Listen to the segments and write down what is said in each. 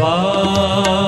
ਵਾਹ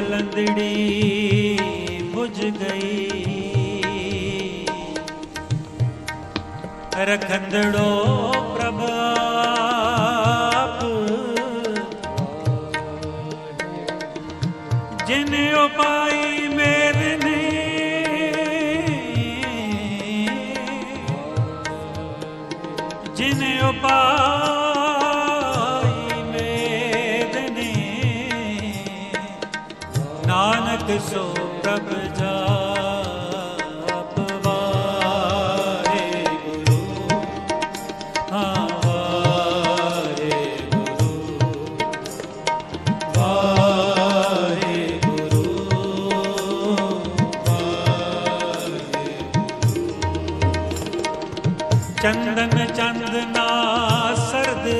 ਬਲੰਦੜੀ ਬੁਝ ਗਈ। ਰਖੰਦੜੋ ਪ੍ਰਭ ਆਪ ਜਿਨ ਉਪਾਈ ਮੇਰੇ ਭਗਤ ਸੋ ਪ੍ਰਭ ਜਾਪ ਗੁਰੂ ਹਾਂ ਗੁਰੂ ਵਾਰੇ ਗੁਰੂ ਵਾਰੇ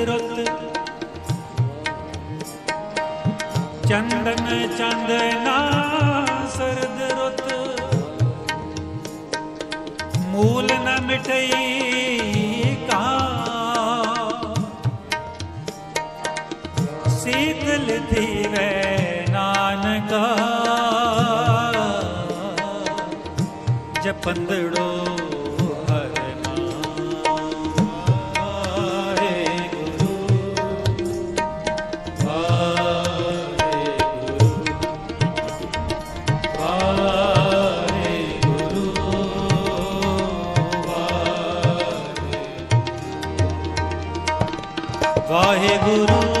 ਰੁੱਤ ਚੰਦਨ ਚੰਦਨਾ ਧੀਵੇ ਨਾਨਕਾ। ਜਪੰਦੜੋ ਵਾਹਿਗੁਰੂ।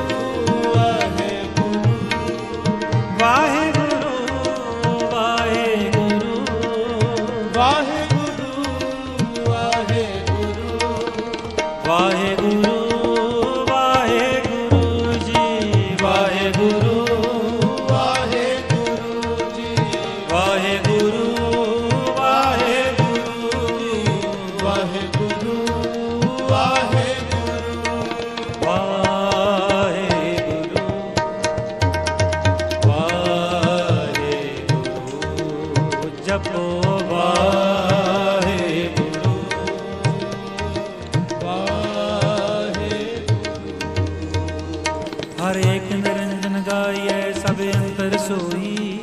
ਹਮਾਰੇ ਨਿਰੰਜਨ ਗਾਈਐ, ਸਭ ਅੰਤਰ ਸੋਈ।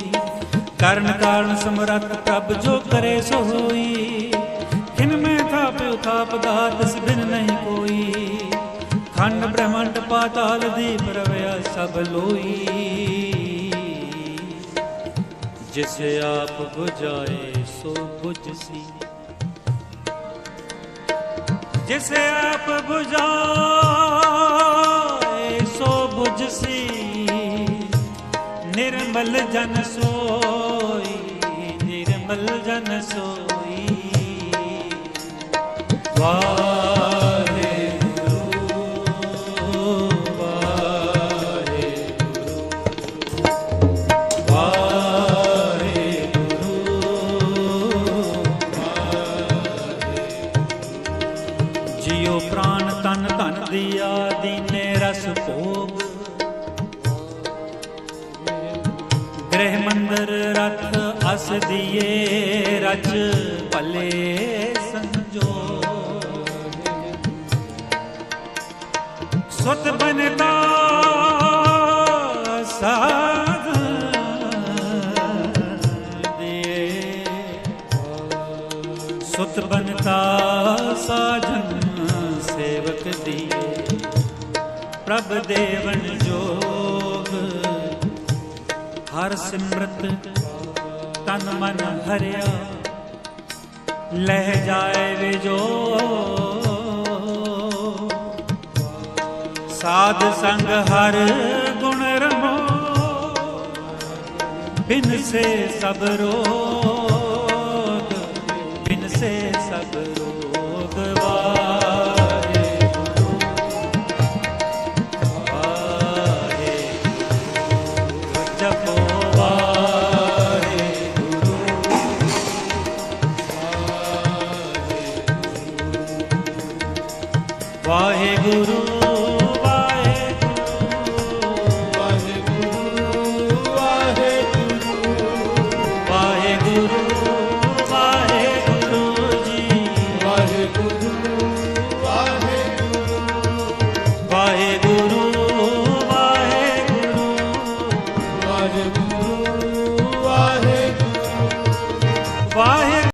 ਕਰਨ ਕਾਰਨ ਸਮਰੱਥ ਪ੍ਰਭ ਜੋ ਕਰੇ ਸੋ ਹੋਈ ਕਿਨ ਮੈਂ ਥਾਪਿਉ ਥਾਪ ਦਾਤ ਬਿਨ ਨਹੀਂ ਕੋਈ। ਖੰਡ ਬ੍ਰਹਮੰਡ ਪਾਤਾਲ ਦੀ ਪ੍ਰਵਿਆ ਸਭ ਲੋਈ। ਜਿਸ ਆਪ 부ਜਾਏ ਸੋ 부ਜਸੀ ਜਿਸ ਆਪ 부ਜਾਏ ਨਿਰਮਲ ਜਨ ਸੋਈ ਨਿਰਮਲ ਜਨ ਸੋਈ। ਵਾਹ। ਗ੍ਰਹਿ ਮੰਦਰ ਰਥ ਅਸ ਦੀਏ ਰਚ ਭਲੇ ਸੰਜੋ। ਸੁਤ ਬਨਤਾ ਸਾਧ ਦੀਏ। ਸੁਤ ਬਨਤਾ ਸਾਜਨ ਸੇਵਕ ਦੀਏ। ਪ੍ਰਭ ਦੇਵਨ ਜੋ ਹਰ ਸਿਮਰਤ ਤਨ ਮਨ ਹਰਿਆ। ਲਹਿ ਜਾਏ ਵਿਜੋ ਸਾਧ ਸੰਗ ਹਰ ਗੁਣ ਰਮੋ। ਬਿਨ ਸੇ ਸਭ ਵਾਹਿਗੁਰੂ